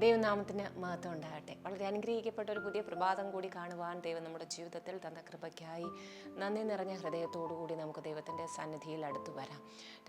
ദൈവനാമത്തിന് മഹത്വം ഉണ്ടാകട്ടെ. വളരെ അനുഗ്രഹിക്കപ്പെട്ട ഒരു പുതിയ പ്രഭാതം കൂടി കാണുവാൻ ദൈവം നമ്മുടെ ജീവിതത്തിൽ തന്ന കൃപയ്ക്കായി നന്ദി നിറഞ്ഞ ഹൃദയത്തോടുകൂടി നമുക്ക് ദൈവത്തിന്റെ സന്നിധിയിൽ അടുത്തു വരാം.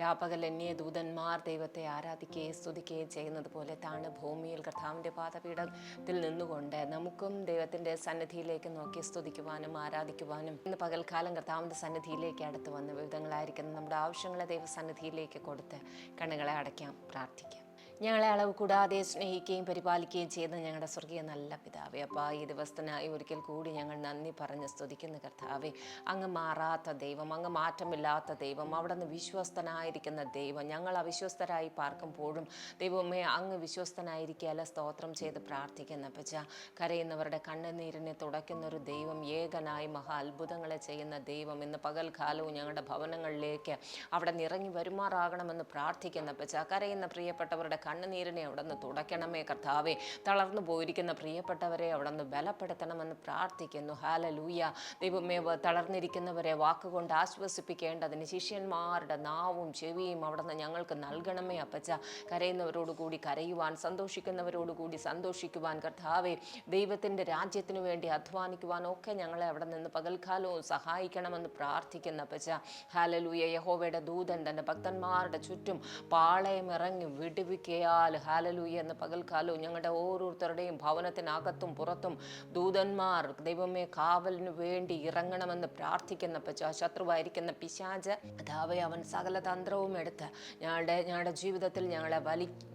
രാപ്പകൽ എന്നെ ദൂതന്മാർ ദൈവത്തെ ആരാധിക്കുകയും സ്തുതിക്കുകയും ചെയ്യുന്നത് പോലെ താണ് ഭൂമിയിൽ കർത്താവിന്റെ പാതപീഠത്തിൽ നിന്നുകൊണ്ട് നമുക്കും ദൈവത്തിന്റെ സന്നിധിയിലേക്ക് നോക്കി സ്തുതിക്കുവാനും ആരാധിക്കുവാനും ഇന്ന് പകൽക്കാലം കർത്താവിന്റെ സന്നിധിയിലേക്ക് അടുത്ത് വന്ന് വിവിധങ്ങളായിരിക്കുന്ന നമ്മുടെ ആവശ്യങ്ങളെ ദൈവസന്നിധിയിലേക്ക് കൊടുത്ത് കണ്ണുകളെ അടയ്ക്കാം പ്രാർത്ഥിക്കാം. ഞങ്ങളെ അളവ് കൂടാതെ സ്നേഹിക്കുകയും പരിപാലിക്കുകയും ചെയ്യുന്ന ഞങ്ങളുടെ സ്വർഗീയ നല്ല പിതാവേ അപ്പോൾ ഈ ദിവസത്തിനായി ഒരിക്കൽ കൂടി ഞങ്ങൾ നന്ദി പറഞ്ഞ് സ്തുതിക്കുന്ന കർത്താവേ അങ്ങ് മാറാത്ത ദൈവം അങ്ങ് മാറ്റമില്ലാത്ത ദൈവം അവിടെ നിന്ന് വിശ്വസ്തനായിരിക്കുന്ന ദൈവം ഞങ്ങൾ അവിശ്വസ്തരായി പാർക്കുമ്പോഴും ദൈവമേ അങ്ങ് വിശ്വസ്തനായിരിക്കാല സ്തോത്രം ചെയ്ത് പ്രാർത്ഥിക്കുന്ന പച്ച കരയുന്നവരുടെ കണ്ണുനീരിനെ തുടയ്ക്കുന്ന ഒരു ദൈവം ഏകനായി മഹാ അത്ഭുതങ്ങളെ ചെയ്യുന്ന ദൈവം ഇന്ന് പകൽകാലവും ഞങ്ങളുടെ ഭവനങ്ങളിലേക്ക് അവിടെ നിറങ്ങി വരുമാറാകണമെന്ന് പ്രാർത്ഥിക്കുന്ന പച്ച കരയുന്ന പ്രിയപ്പെട്ടവരുടെ കണ്ണുനീരിനെ അവിടെ നിന്ന് തുടയ്ക്കണമേ കർത്താവെ. തളർന്നു പോയിരിക്കുന്ന പ്രിയപ്പെട്ടവരെ അവിടെ നിന്ന് ബലപ്പെടുത്തണമെന്ന് പ്രാർത്ഥിക്കുന്നു. ഹാലലൂയ ദൈവമേ തളർന്നിരിക്കുന്നവരെ വാക്കുകൊണ്ട് ആശ്വസിപ്പിക്കേണ്ടതിന് ശിഷ്യന്മാരുടെ നാവും ചെവിയും അവിടെ നിന്ന് ഞങ്ങൾക്ക് നൽകണമേ അപ്പച്ച. കരയുന്നവരോടുകൂടി കരയുവാൻ സന്തോഷിക്കുന്നവരോടുകൂടി സന്തോഷിക്കുവാൻ കർത്താവെ. ദൈവത്തിന്റെ രാജ്യത്തിനു വേണ്ടി അധ്വാനിക്കുവാൻ ഒക്കെ ഞങ്ങളെ അവിടെ നിന്ന് പകൽക്കാലവും സഹായിക്കണമെന്ന് പ്രാർത്ഥിക്കുന്ന അപ്പച്ച. ഹാലലൂയ യഹോവയുടെ ദൂതൻ തന്റെ ഭക്തന്മാരുടെ ചുറ്റും പാളയമിറങ്ങി വിടുവിക്കയാൽ ഹാലലൂയ എന്ന പകൽക്കാലവും ഞങ്ങളുടെ ഓരോരുത്തരുടെയും ഭവനത്തിനകത്തും പുറത്തും ദൂതന്മാർ ദൈവമേ കാവലിനു വേണ്ടി ഇറങ്ങണമെന്ന് പ്രാർത്ഥിക്കുന്ന ശത്രുവായിരിക്കുന്ന പിശാജ് അതാവെ അവൻ സകല തന്ത്രവും എടുത്ത് ഞങ്ങളുടെ ഞങ്ങളുടെ ജീവിതത്തിൽ ഞങ്ങളെ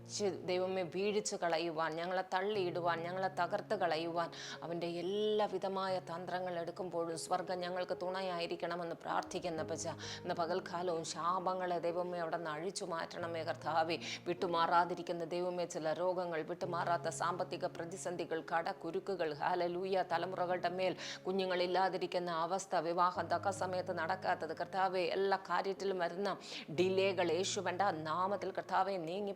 വലിച്ച് ദൈവമേ വീഴിച്ചു കളയുവാൻ ഞങ്ങളെ തള്ളിയിടുവാൻ ഞങ്ങളെ തകർത്ത് കളയുവാൻ അവന്റെ എല്ലാവിധമായ തന്ത്രങ്ങൾ എടുക്കുമ്പോഴും സ്വർഗം ഞങ്ങൾക്ക് തുണയായിരിക്കണമെന്ന് പ്രാർത്ഥിക്കുന്ന പച്ച ഇന്ന് പകൽക്കാലവും ശാപങ്ങളെ ദൈവമേ അവിടെ നിന്ന് അഴിച്ചു മാറ്റണമേ കർത്താവെ. വിട്ടുമാറാതിരിക്കുന്ന ദൈവമേ ചില രോഗങ്ങൾ വിട്ടുമാറാത്ത സാമ്പത്തിക പ്രതിസന്ധികൾ കട കടക്കുരുക്കുകൾ ഹാലലൂയ തലമുറകളുടെ മേൽ കുഞ്ഞുങ്ങളില്ലാതിരിക്കുന്ന അവസ്ഥ വിവാഹം തക്ക സമയത്ത് നടക്കാത്തത്. കർത്താവെ എല്ലാ കാര്യത്തിലും വരുന്ന ഡിലേകൾ യേശുവന്റെ നാമത്തിൽ കർത്താവെ നീങ്ങി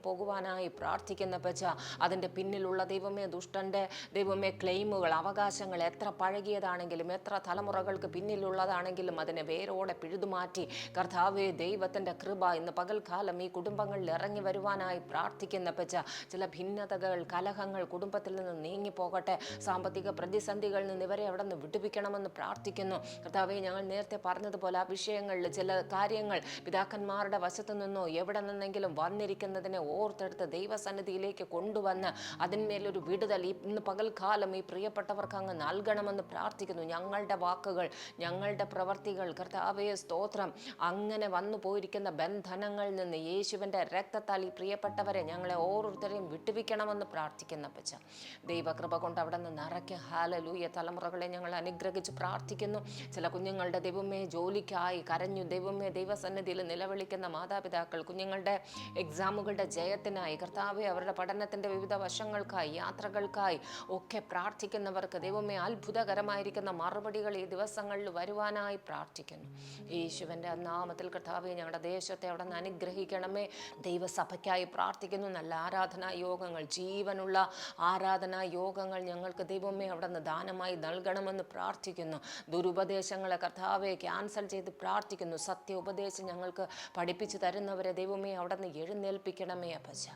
പോകുവാനായി പ്രാർത്ഥിക്കുന്ന പച്ച അതിന്റെ പിന്നിലുള്ള ദൈവമേ ദുഷ്ടന്റെ ദൈവമേ ക്ലെയിമുകൾ അവകാശങ്ങൾ എത്ര പഴകിയതാണെങ്കിലും എത്ര തലമുറകൾക്ക് പിന്നിലുള്ളതാണെങ്കിലും അതിനെ വേരോടെ പിഴുതുമാറ്റി കർത്താവെ ദൈവത്തിന്റെ കൃപ ഇന്ന് പകൽക്കാലം ഈ കുടുംബങ്ങളിൽ ഇറങ്ങി വരുവാനായി പ്രാർത്ഥിക്കുന്ന പച്ച ചില ഭിന്നതകൾ കലഹങ്ങൾ കുടുംബത്തിൽ നിന്ന് നീങ്ങിപ്പോകട്ടെ സാമ്പത്തിക പ്രതിസന്ധികളിൽ നിന്ന് ഇവരെ അവിടെ നിന്ന് വിടുവിക്കണമെന്ന് പ്രാർത്ഥിക്കുന്നു. കർത്താവെ ഞങ്ങൾ നേരത്തെ പറഞ്ഞതുപോലെ ആ വിഷയങ്ങളിൽ ചില കാര്യങ്ങൾ പിതാക്കന്മാരുടെ വശത്തു നിന്നോ എവിടെ നിന്നെങ്കിലും വന്നിരിക്കുന്നതിനെ ഓർത്തെടുത്ത് ദൈവസന്നിധിയിലേക്ക് കൊണ്ടുവന്ന് അതിന്മേലൊരു വിടുതൽ ഈ ഇന്ന് പകൽക്കാലം ഈ പ്രിയപ്പെട്ടവർക്ക് അങ്ങ് നൽകണമെന്ന് പ്രാർത്ഥിക്കുന്നു. ഞങ്ങളുടെ വാക്കുകൾ ഞങ്ങളുടെ പ്രവർത്തികൾ കർത്താവേ സ്തോത്രം. അങ്ങനെ വന്നു പോയിരിക്കുന്ന ബന്ധനങ്ങളിൽ നിന്ന് യേശുവിന്റെ രക്തത്താൽ ഈ പ്രിയപ്പെട്ടവരെ ഞങ്ങളെ ഓരോരുത്തരെയും വിട്ടുവിക്കണമെന്ന് പ്രാർത്ഥിക്കുന്ന പച്ച ദൈവകൃപ കൊണ്ട് അവിടെ നിന്ന് നിറയ്ക്ക്. ഹാലലൂയ തലമുറകളെ ഞങ്ങൾ അനുഗ്രഹിച്ച് പ്രാർത്ഥിക്കുന്നു. ചില കുഞ്ഞുങ്ങളുടെ ദൈവമേ ജോലിക്കായി കരഞ്ഞു ദൈവമേ ദൈവസന്നിധിയിൽ നിലവിളിക്കുന്ന മാതാപിതാക്കൾ കുഞ്ഞുങ്ങളുടെ എക്സാമുകളുടെ ജയത്തിനായി കർത്താവെ അവരുടെ പഠനത്തിന്റെ വിവിധ വശങ്ങൾക്കായി യാത്രകൾക്കായി ഒക്കെ പ്രാർത്ഥിക്കുന്നവർക്ക് ദൈവമേ അത്ഭുതകരമായിരിക്കുന്ന മറുപടികൾ ഈ ദിവസങ്ങളിൽ വരുവാനായി പ്രാർത്ഥിക്കുന്നു. യേശുവിന്റെ നാമത്തിൽ കർത്താവെ ഞങ്ങളുടെ ദേശത്തെ അവിടെ നിന്ന് അനുഗ്രഹിക്കണമേ. ദൈവസഭയ്ക്കായി പ്രാർത്ഥിക്കുന്നു. നല്ല ആരാധനാ യോഗങ്ങൾ ജീവനുള്ള ആരാധനാ യോഗങ്ങൾ ഞങ്ങൾക്ക് ദൈവമേ അവിടെ നിന്ന് ദാനമായി നൽകണമെന്ന് പ്രാർത്ഥിക്കുന്നു. ദുരുപദേശങ്ങളെ കർത്താവെ ക്യാൻസൽ ചെയ്ത് പ്രാർത്ഥിക്കുന്നു. സത്യ ഉപദേശം ഞങ്ങൾക്ക് പഠിപ്പിച്ചു തരുന്നവരെ ദൈവമേ അവിടെ നിന്ന് എഴുന്നേൽപ്പിക്കണമേ അപ്പച്ച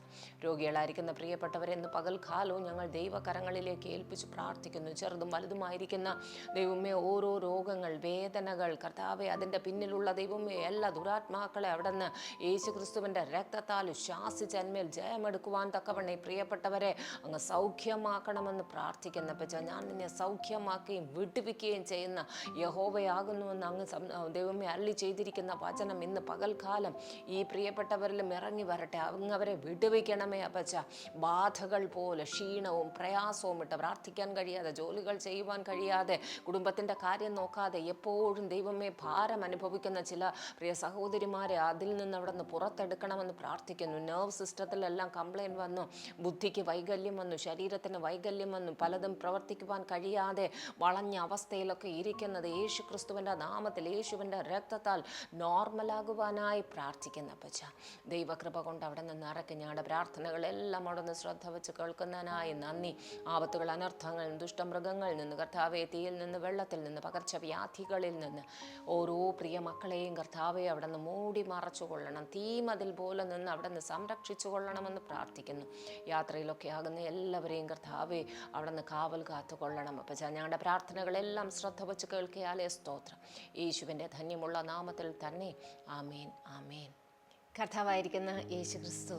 രോഗികളായിരിക്കുന്ന പ്രിയപ്പെട്ടവരെ ഇന്ന് പകൽക്കാലവും ഞങ്ങൾ ദൈവകരങ്ങളിലേക്ക് ഏൽപ്പിച്ച് പ്രാർത്ഥിക്കുന്നു. ചെറുതും വലുതുമായിരിക്കുന്ന ദൈവമേ ഓരോ രോഗങ്ങൾ വേദനകൾ കർത്താവെ അതിന്റെ പിന്നിലുള്ള ദൈവമേ എല്ലാ ദുരാത്മാക്കളെ അവിടെ നിന്ന് യേശു ക്രിസ്തുവിന്റെ രക്തത്താൽ ശ്വാസിച്ചന്മേൽ ജയമെടുക്കുവാൻ തക്കവണ്ണ. ഈ പ്രിയപ്പെട്ടവരെ അങ്ങ് സൗഖ്യമാക്കണമെന്ന് പ്രാർത്ഥിക്കുന്ന. പച്ച ഞാൻ നിന്നെ സൗഖ്യമാക്കുകയും വിടുവിക്കുകയും ചെയ്യുന്ന യഹോവയാകുന്നുവെന്ന് അങ്ങ് ദൈവമേ അള്ളി ചെയ്തിരിക്കുന്ന വചനം ഇന്ന് പകൽക്കാലം ഈ പ്രിയപ്പെട്ടവരിലും ഇറങ്ങി വരട്ടെ. അങ്ങ് അവരെ വിടുവിക്കണമേ അപ്പച്ച. ബാധകൾ പോലെ ക്ഷീണവും പ്രയാസവും ഇട്ട് പ്രാർത്ഥിക്കാൻ കഴിയാതെ ജോലികൾ ചെയ്യുവാൻ കഴിയാതെ കുടുംബത്തിന്റെ കാര്യം നോക്കാതെ എപ്പോഴും ദൈവമേ ഭാരം അനുഭവിക്കുന്ന ചില പ്രിയ സഹോദരിമാരെ അതിൽ നിന്ന് അവിടെ നിന്ന് പുറത്തെടുക്കണമെന്ന് പ്രാർത്ഥിക്കുന്നു. നെർവ് സിസ്റ്റത്തിലെല്ലാം കംപ്ലൈന്റ് വന്നു ബുദ്ധിക്ക് വൈകല്യം വന്നു ശരീരത്തിന് വൈകല്യം വന്നു പലതും പ്രവർത്തിക്കുവാൻ കഴിയാതെ വളഞ്ഞ അവസ്ഥയിലൊക്കെ ഇരിക്കുന്നത് യേശു ക്രിസ്തുവിന്റെ നാമത്തിൽ യേശുവിന്റെ രക്തത്താൽ നോർമലാകുവാനായി പ്രാർത്ഥിക്കുന്ന അപ്പച്ച. ദൈവകൃപ കൊണ്ട് അവിടെ നിന്ന് ഇറക്കി പ്രാർത്ഥനകളെല്ലാം അവിടുന്ന് ശ്രദ്ധ വെച്ച് കേൾക്കുന്നതിനായി നന്ദി. ആപത്തുകൾ അനർത്ഥങ്ങളിൽ ദുഷ്ടമൃഗങ്ങളിൽ നിന്ന് കർത്താവെ തീയിൽ നിന്ന് വെള്ളത്തിൽ നിന്ന് പകർച്ചവ്യാധികളിൽ നിന്ന്. ഓരോ പ്രിയ മക്കളെയും കർത്താവെ അവിടെ നിന്ന് മൂടി മറച്ചു കൊള്ളണം. തീമതിൽ പോലെ നിന്ന് അവിടെ നിന്ന് സംരക്ഷിച്ചു കൊള്ളണമെന്ന് പ്രാർത്ഥിക്കുന്നു. യാത്രയിലൊക്കെ ആകുന്ന എല്ലാവരെയും കർത്താവെ അവിടെ നിന്ന് കാവൽ കാത്തു കൊള്ളണം. അപ്പം ഞങ്ങളുടെ പ്രാർത്ഥനകളെല്ലാം ശ്രദ്ധ വെച്ച് കേൾക്കിയാലേ സ്തോത്രം. യേശുവിന്റെ ധന്യമുള്ള നാമത്തിൽ തന്നെ. ആമേൻ ആമേൻ. കർത്താവായിരിക്കുന്ന യേശു ക്രിസ്തു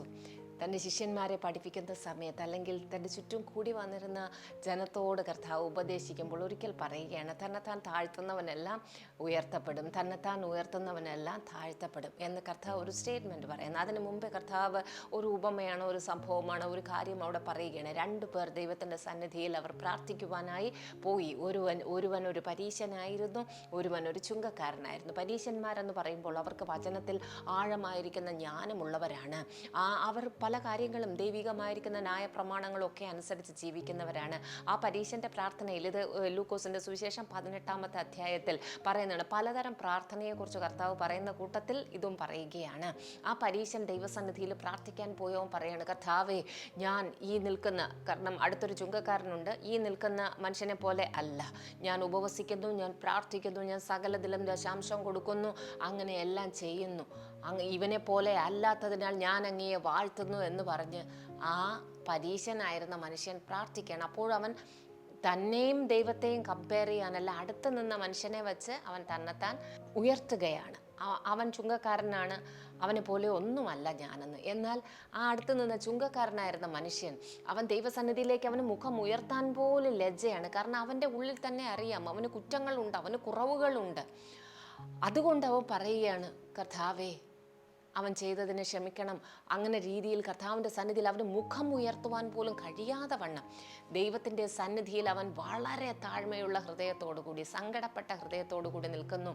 തന്റെ ശിഷ്യന്മാരെ പഠിപ്പിക്കുന്ന സമയത്ത് അല്ലെങ്കിൽ തന്റെ ചുറ്റും കൂടി വന്നിരുന്ന ജനത്തോട് കർത്താവ് ഉപദേശിക്കുമ്പോൾ ഒരിക്കൽ പറയുകയാണ് തന്നെത്താൻ താഴ്ത്തുന്നവനെല്ലാം ഉയർത്തപ്പെടും തന്നെത്താൻ ഉയർത്തുന്നവനെല്ലാം താഴ്ത്തപ്പെടും എന്ന് കർത്താവ് ഒരു സ്റ്റേറ്റ്മെന്റ് പറയുന്നു. അതിന് മുമ്പേ കർത്താവ് ഒരു ഉപമയാണ് ഒരു സംഭവമാണ് ഒരു കാര്യം അവിടെ പറയുകയാണ്. രണ്ടു പേർ ദൈവത്തിന്റെ സന്നിധിയിൽ അവർ പ്രാർത്ഥിക്കുവാനായി പോയി. ഒരുവൻ ഒരുവൻ ഒരു പരീശനായിരുന്നു ഒരുവൻ ഒരു ചുങ്കക്കാരനായിരുന്നു. പരീശന്മാരെന്ന് പറയുമ്പോൾ അവർക്ക് വചനത്തിൽ ആഴമായിരിക്കുന്ന ജ്ഞാനമുള്ളവരാണ്. ആ അവർ പല കാര്യങ്ങളും ദൈവികമായിരിക്കുന്ന ന്യായ പ്രമാണങ്ങളൊക്കെ അനുസരിച്ച് ജീവിക്കുന്നവരാണ്. ആ പരീക്ഷന്റെ പ്രാർത്ഥനയിൽ ഇത് ലൂക്കോസിന്റെ സുവിശേഷം പതിനെട്ടാമത്തെ അധ്യായത്തിൽ പറയുന്നുണ്ട് പലതരം പ്രാർത്ഥനയെക്കുറിച്ച് കർത്താവ് പറയുന്ന കൂട്ടത്തിൽ ഇതും പറയുകയാണ്. ആ പരീശൻ ദൈവസന്നിധിയിൽ പ്രാർത്ഥിക്കാൻ പോയവൻ പറയാണ് കർത്താവേ ഞാൻ ഈ നിൽക്കുന്ന കാരണം അടുത്തൊരു ചുങ്കക്കാരനുണ്ട്. ഈ നിൽക്കുന്ന മനുഷ്യനെ പോലെ അല്ല. ഞാൻ ഉപവസിക്കുന്നു ഞാൻ പ്രാർത്ഥിക്കുന്നു ഞാൻ സകലതിലും ദശാംശം കൊടുക്കുന്നു അങ്ങനെയെല്ലാം ചെയ്യുന്നു. അങ്ങ് ഇവനെ പോലെ അല്ലാത്തതിനാൽ ഞാൻ അങ്ങയെ വാഴ്ത്തുന്നു എന്ന് പറഞ്ഞ് ആ പരീശനായിരുന്ന മനുഷ്യൻ പ്രാർത്ഥിക്കുകയാണ്. അപ്പോഴവൻ തന്നെയും ദൈവത്തെയും കമ്പയർ ചെയ്യാനല്ല അടുത്ത് നിന്ന മനുഷ്യനെ വെച്ച് അവൻ തന്നെത്താൻ ഉയർത്തുകയാണ്. അവൻ ചുങ്കക്കാരനാണ് അവനെ പോലെ ഒന്നുമല്ല ഞാനെന്ന്. എന്നാൽ ആ അടുത്ത് നിന്ന ചുങ്കക്കാരനായിരുന്ന മനുഷ്യൻ അവൻ ദൈവസന്നിധിയിലേക്ക് അവന് മുഖം ഉയർത്താൻ പോലും ലജ്ജയാണ്. കാരണം അവന്റെ ഉള്ളിൽ തന്നെ അറിയാം അവന് കുറ്റങ്ങളുണ്ട് അവന് കുറവുകളുണ്ട്. അതുകൊണ്ട് അവൻ പറയുകയാണ് കർത്താവേ അവൻ ചെയ്തതിന് ക്ഷമിക്കണം. അങ്ങനെ രീതിയിൽ കർത്താവിന്റെ സന്നിധിയിൽ അവന് മുഖം ഉയർത്തുവാൻ പോലും കഴിയാതെ വണ്ണം. ദൈവത്തിന്റെ സന്നിധിയിൽ അവൻ വളരെ താഴ്മയുള്ള ഹൃദയത്തോടു കൂടി സങ്കടപ്പെട്ട ഹൃദയത്തോടു കൂടി നിൽക്കുന്നു.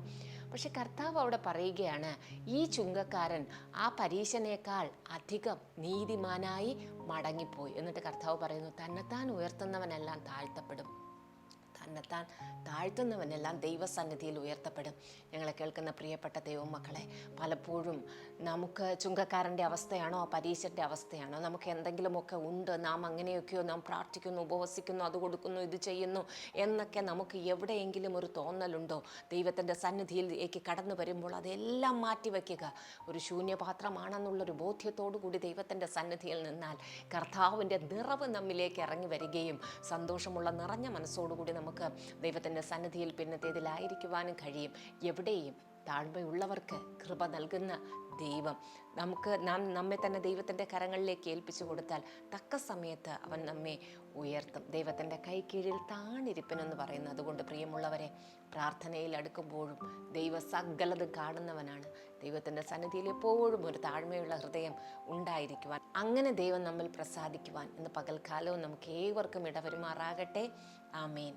പക്ഷെ കർത്താവ് അവിടെ പറയുകയാണ് ഈ ചുങ്കക്കാരൻ ആ പരീശനേക്കാൾ അധികം നീതിമാനായി മടങ്ങിപ്പോയി. എന്നിട്ട് കർത്താവ് പറയുന്നു തന്നെത്താൻ ഉയർത്തുന്നവനെല്ലാം താഴ്ത്തപ്പെടും. തന്നെത്താൻ താഴ്ത്തുന്നവനെല്ലാം ദൈവസന്നിധിയിൽ ഉയർത്തപ്പെടും. ഞങ്ങളെ കേൾക്കുന്ന പ്രിയപ്പെട്ട ദൈവമക്കളെ പലപ്പോഴും നമുക്ക് ചുങ്കക്കാരന്റെ അവസ്ഥയാണോ പരീക്ഷന്റെ അവസ്ഥയാണോ നമുക്ക് എന്തെങ്കിലുമൊക്കെ ഉണ്ട് നാം അങ്ങനെയൊക്കെയോ നാം പ്രാർത്ഥിക്കുന്നു ഉപവസിക്കുന്നു അത് കൊടുക്കുന്നു ഇത് ചെയ്യുന്നു എന്നൊക്കെ നമുക്ക് എവിടെയെങ്കിലും ഒരു തോന്നലുണ്ടോ? ദൈവത്തിന്റെ സന്നിധിയിലേക്ക് കടന്നു വരുമ്പോൾ അതെല്ലാം മാറ്റി മാറ്റിവെക്കുക ഒരു ശൂന്യപാത്രമാണെന്നുള്ളൊരു ബോധ്യത്തോടു കൂടി ദൈവത്തിന്റെ സന്നിധിയിൽ നിന്നാൽ കർത്താവിന്റെ നിറവ് നമ്മിലേക്ക് ഇറങ്ങി വരികയും സന്തോഷമുള്ള നിറഞ്ഞ മനസ്സോടുകൂടി നമുക്ക് ദൈവത്തിന്റെ സന്നിധിയിൽ പിന്നത്തേതിലായിരിക്കുവാനും കഴിയും. എവിടെയും താഴ്മയുള്ളവർക്ക് കൃപ നൽകുന്ന ദൈവം നമുക്ക് നാം നമ്മെ തന്നെ ദൈവത്തിന്റെ കരങ്ങളിലേക്ക് ഏൽപ്പിച്ചു കൊടുത്താൽ തക്ക സമയത്ത് അവൻ നമ്മെ ഉയർത്തും. ദൈവത്തിന്റെ കൈ കീഴിൽ താണിരിപ്പനെന്ന് പറയുന്നു അതുകൊണ്ട് പ്രിയമുള്ളവരെ പ്രാർത്ഥനയിൽ അടുക്കുമ്പോഴും ദൈവ സകലതും കാണുന്നവനാണ്. ദൈവത്തിന്റെ സന്നിധിയിൽ എപ്പോഴും ഒരു താഴ്മയുള്ള ഹൃദയം ഉണ്ടായിരിക്കുവാൻ അങ്ങനെ ദൈവം നമ്മിൽ പ്രസാദിക്കുവാൻ ഇന്ന് പകൽക്കാലവും നമുക്ക് ഏവർക്കും ഇടവരുമാറാകട്ടെ. ആമേൻ.